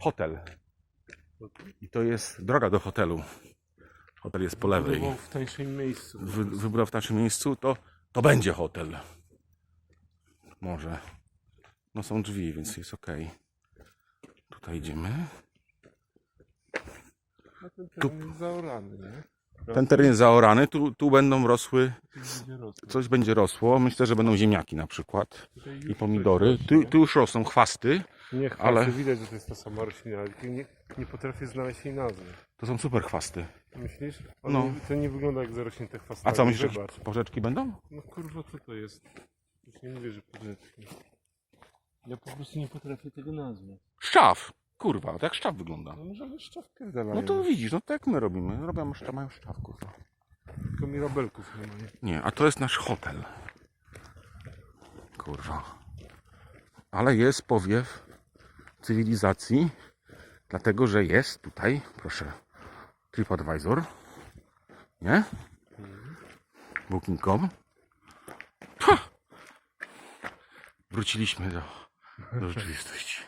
hotel. I to jest droga do hotelu. Hotel jest po lewej. Budował w tańszym miejscu. Wy, wybrał w naszym miejscu, to, to będzie hotel. Może. No są drzwi, więc jest ok. Tutaj idziemy. Ten teren jest zaorany, nie? Ten teren jest zaorany, tu, tu będą rosły, Tu coś będzie rosło. Myślę, że będą ziemniaki na przykład i pomidory. Tu, tu już rosną chwasty. Nie chwasty, ale- widać, że to jest ta sama roślina, ale nie, nie potrafię znaleźć jej nazwy. To są super chwasty. Myślisz? Ale No. To nie wygląda jak zarośnięte chwastami. A co myślisz, Zobacz. porzeczki będą? No kurwa, co to jest? Już nie mówię, że podrzeczki. Ja po prostu nie potrafię tego nazwać. Szczaw! Kurwa, to jak szczaw wygląda. No może szczawkę. No to widzisz, no tak jak my robimy. Robią, szczaw- mają szczaw, kurwa. Tylko mirabelków nie ma, nie? Nie, a to jest nasz hotel. Kurwa. Ale jest powiew cywilizacji, dlatego że jest tutaj, proszę, TripAdvisor. Nie? Booking.com. Wróciliśmy do, do rzeczywistości.